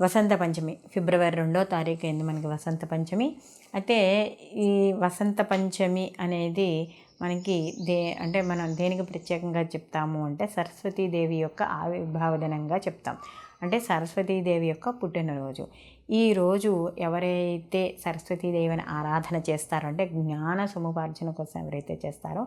వసంత పంచమి ఫిబ్రవరి రెండో తారీఖు అయింది మనకి వసంత పంచమి. అయితే ఈ వసంత పంచమి అనేది మనకి దే అంటే మనం దేనికి ప్రత్యేకంగా చెప్తాము అంటే సరస్వతీదేవి యొక్క ఆవిర్భావ దినంగా చెప్తాం. అంటే సరస్వతీదేవి యొక్క పుట్టినరోజు. ఈ రోజు ఎవరైతే సరస్వతీదేవిని ఆరాధన చేస్తారో అంటే జ్ఞాన సముపార్జన కోసం ఎవరైతే చేస్తారో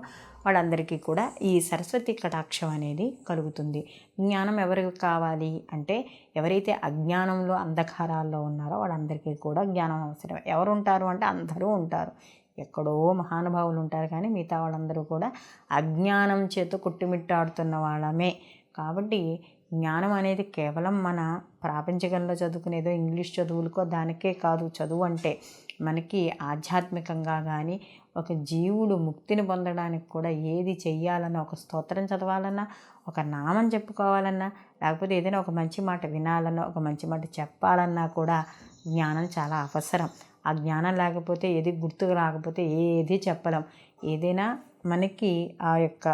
వాళ్ళందరికీ కూడా ఈ సరస్వతి కటాక్షం అనేది కలుగుతుంది. జ్ఞానం ఎవరికి కావాలి అంటే ఎవరైతే అజ్ఞానంలో అంధకారాల్లో ఉన్నారో వాళ్ళందరికీ కూడా జ్ఞానం అవసరం. ఎవరు ఉంటారు అంటే అందరూ ఉంటారు. ఎక్కడో మహానుభావులు ఉంటారు కానీ మిగతా వాళ్ళందరూ కూడా అజ్ఞానం చేత కొట్టుమిట్టాడుతున్న వాళ్ళమే. కాబట్టి జ్ఞానం అనేది కేవలం మన ప్రాపంచికంలో చదువుకునేదో ఇంగ్లీష్ చదువులకో దానికే కాదు. చదువు అంటే మనకి ఆధ్యాత్మికంగా కానీ ఒక జీవుడు ముక్తిని పొందడానికి కూడా ఏది చెయ్యాలన్నా ఒక స్తోత్రం చదవాలన్నా ఒక నామం చెప్పుకోవాలన్నా లేకపోతే ఏదైనా ఒక మంచి మాట వినాలన్నా ఒక మంచి మాట చెప్పాలన్నా కూడా జ్ఞానం చాలా అవసరం. ఆ జ్ఞానం లేకపోతే ఏది గుర్తుకు రాకపోతే ఏది చెప్పలేం. ఏదైనా మనకి ఆ యొక్క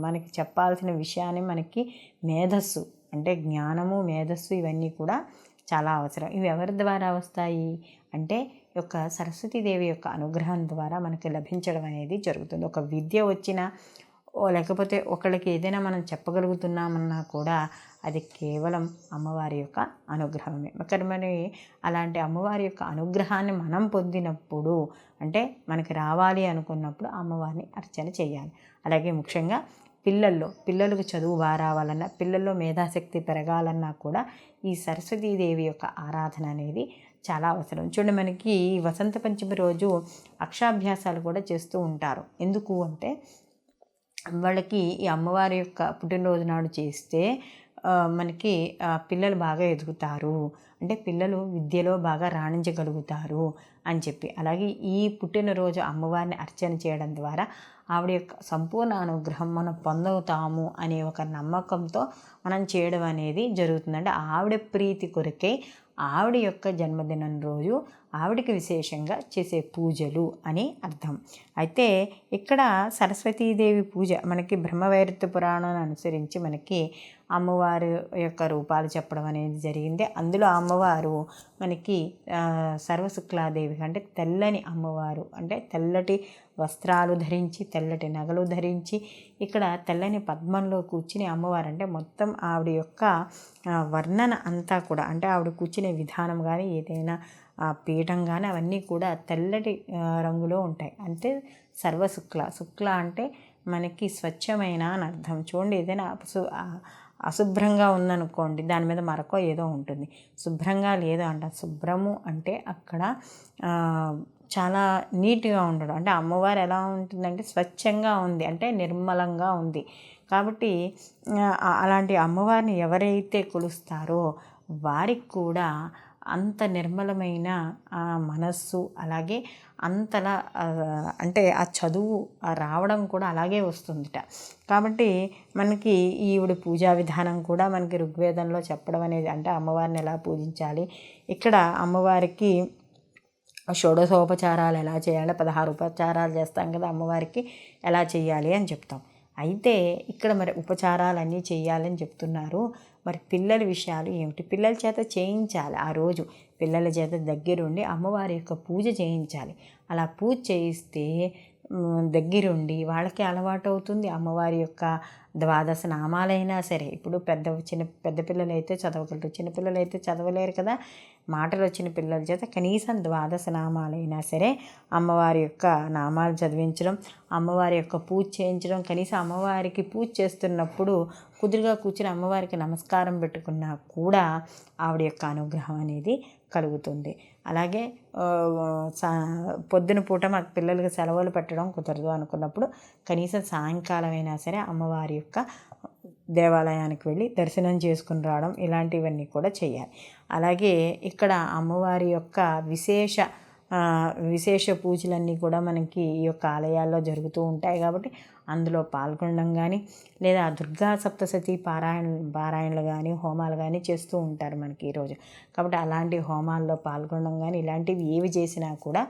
మనకి చెప్పాల్సిన విషయాన్ని మనకి మేధస్సు అంటే జ్ఞానము మేధస్సు ఇవన్నీ కూడా చాలా అవసరం. ఇవి ఎవరి ద్వారా వస్తాయి? అంటే యొక్క సరస్వతీదేవి యొక్క అనుగ్రహం ద్వారా మనకి లభించడం అనేది జరుగుతుంది. ఒక విద్య వచ్చిన లేకపోతే ఒకళ్ళకి ఏదైనా మనం చెప్పగలుగుతున్నామన్నా కూడా అది కేవలం అమ్మవారి యొక్క అనుగ్రహమే. మరి మరి అలాంటి అమ్మవారి యొక్క అనుగ్రహాన్ని మనం పొందినప్పుడు అంటే మనకి రావాలి అనుకున్నప్పుడు అమ్మవారిని అర్చన చేయాలి. అలాగే ముఖ్యంగా పిల్లల్లో పిల్లలకు చదువు బాగా రావాలన్నా పిల్లల్లో మేధాశక్తి పెరగాలన్నా కూడా ఈ సరస్వతీదేవి యొక్క ఆరాధన అనేది చాలా అవసరం. చూడండి మనకి ఈ వసంత పంచమి రోజు అక్షాభ్యాసాలు కూడా చేస్తూ ఉంటారు. ఎందుకు అంటే వాళ్ళకి ఈ అమ్మవారి యొక్క పుట్టినరోజు నాడు చేస్తే మనకి పిల్లలు బాగా ఎదుగుతారు. అంటే పిల్లలు విద్యలో బాగా రాణించగలుగుతారు అని చెప్పి. అలాగే ఈ పుట్టినరోజు అమ్మవారిని అర్చన చేయడం ద్వారా ఆవిడ యొక్క సంపూర్ణ అనుగ్రహం మనం పొందవుతాము అనే ఒక నమ్మకంతో మనం చేయడం అనేది జరుగుతుంది అంటే ఆవిడ ప్రీతి కొరకే ఆవిడ యొక్క జన్మదినం రోజు ఆవిడకి విశేషంగా చేసే పూజలు అని అర్థం. అయితే ఇక్కడ సరస్వతీదేవి పూజ మనకి బ్రహ్మవైరత్వ పురాణాన్ని అనుసరించి మనకి అమ్మవారి యొక్క రూపాలు చెప్పడం అనేది జరిగింది. అందులో అమ్మవారు మనకి సర్వశుక్లాదేవి అంటే తెల్లని అమ్మవారు అంటే తెల్లటి వస్త్రాలు ధరించి తెల్లటి నగలు ధరించి ఇక్కడ తెల్లని పద్మంలో కూర్చుని అమ్మవారు అంటే మొత్తం ఆవిడ యొక్క వర్ణన అంతా కూడా అంటే ఆవిడ కూర్చునే విధానం కానీ ఏదైనా ఆ పీఠం కానీ అవన్నీ కూడా తెల్లటి రంగులో ఉంటాయి. అంటే సర్వశుక్ల శుక్ల. అంటే మనకి స్వచ్ఛమైన అని అర్థం. చూడండి ఏదైనా అశుభ్రంగా ఉందనుకోండి దాని మీద మరొక ఏదో ఉంటుంది. శుభ్రంగా లేదు అంట. శుభ్రము అంటే అక్కడ చాలా నీట్గా ఉండడం. అంటే అమ్మవారు ఎలా ఉంటుందంటే స్వచ్ఛంగా ఉంది. అంటే నిర్మలంగా ఉంది. కాబట్టి అలాంటి అమ్మవారిని ఎవరైతే కొలుస్తారో వారికి కూడా అంత నిర్మలమైన ఆ మనస్సు అలాగే అంతలా అంటే ఆ చదువు రావడం కూడా అలాగే వస్తుందిట. కాబట్టి మనకి ఈవిడ పూజా విధానం కూడా మనకి ఋగ్వేదంలో చెప్పడం అనేది అంటే అమ్మవారిని ఎలా పూజించాలి? ఇక్కడ అమ్మవారికి షోడశోపచారాలు ఎలా చేయాలి పదహారు ఉపచారాలు చేస్తాం కదా అమ్మవారికి ఎలా చేయాలి అని చెప్తాం. అయితే ఇక్కడ మరి ఉపచారాలన్నీ చేయాలని చెప్తున్నారు. మరి పిల్లల విషయాలు ఏమిటి? పిల్లల చేత చేయించాలి ఆ రోజు. పిల్లల చేత దగ్గరుండి అమ్మవారి యొక్క పూజ చేయించాలి. అలా పూజ చేయిస్తే దగ్గరుండి వాళ్ళకి అలవాటు అవుతుంది అమ్మవారి యొక్క ద్వాదశ నామాలైనా సరే ఇప్పుడు పెద్ద చిన్న పెద్ద పిల్లలు అయితే చదవగలరు చిన్నపిల్లలు అయితే చదవలేరు కదా. మాటలు వచ్చిన పిల్లల చేత కనీసం ద్వాదశ నామాలైనా సరే అమ్మవారి యొక్క నామాలు చదివించడం అమ్మవారి యొక్క పూజ చేయించడం కనీసం అమ్మవారికి పూజ చేస్తున్నప్పుడు కుదురుగా కూర్చుని అమ్మవారికి నమస్కారం పెట్టుకున్నా కూడా ఆవిడ యొక్క అనుగ్రహం అనేది కలుగుతుంది. అలాగే సా- పొద్దున పూట మాకు పిల్లలకి సెలవులు పెట్టడం కుదరదు అనుకున్నప్పుడు కనీసం సాయంకాలం అయినా సరే అమ్మవారి యొక్క దేవాలయానికి వెళ్ళి దర్శనం చేసుకుని రావడం ఇలాంటివన్నీ కూడా చేయాలి. అలాగే ఇక్కడ అమ్మవారి యొక్క విశేష విశేష పూజలన్నీ కూడా మనకి ఈ యొక్క ఆలయాల్లో జరుగుతూ ఉంటాయి కాబట్టి అందులో పాల్గొనడం కానీ లేదా దుర్గా సప్తసతి పారాయణ పారాయణలు కానీ హోమాలు కానీ చేస్తూ ఉంటారు మనకి ఈరోజు కాబట్టి అలాంటి హోమాల్లో పాల్గొనడం కానీ ఇలాంటివి ఏవి చేసినా కూడా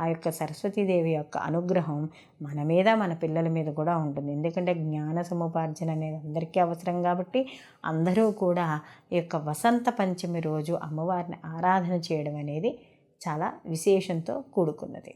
ఆ యొక్క సరస్వతీదేవి యొక్క అనుగ్రహం మన మీద మన పిల్లల మీద కూడా ఉంటుంది. ఎందుకంటే జ్ఞాన సముపార్జన అనేది అందరికీ అవసరం కాబట్టి అందరూ కూడా ఈ యొక్క వసంత పంచమి రోజు అమ్మవారిని ఆరాధన చేయడం అనేది చాలా విశేషంతో కూడుకున్నది.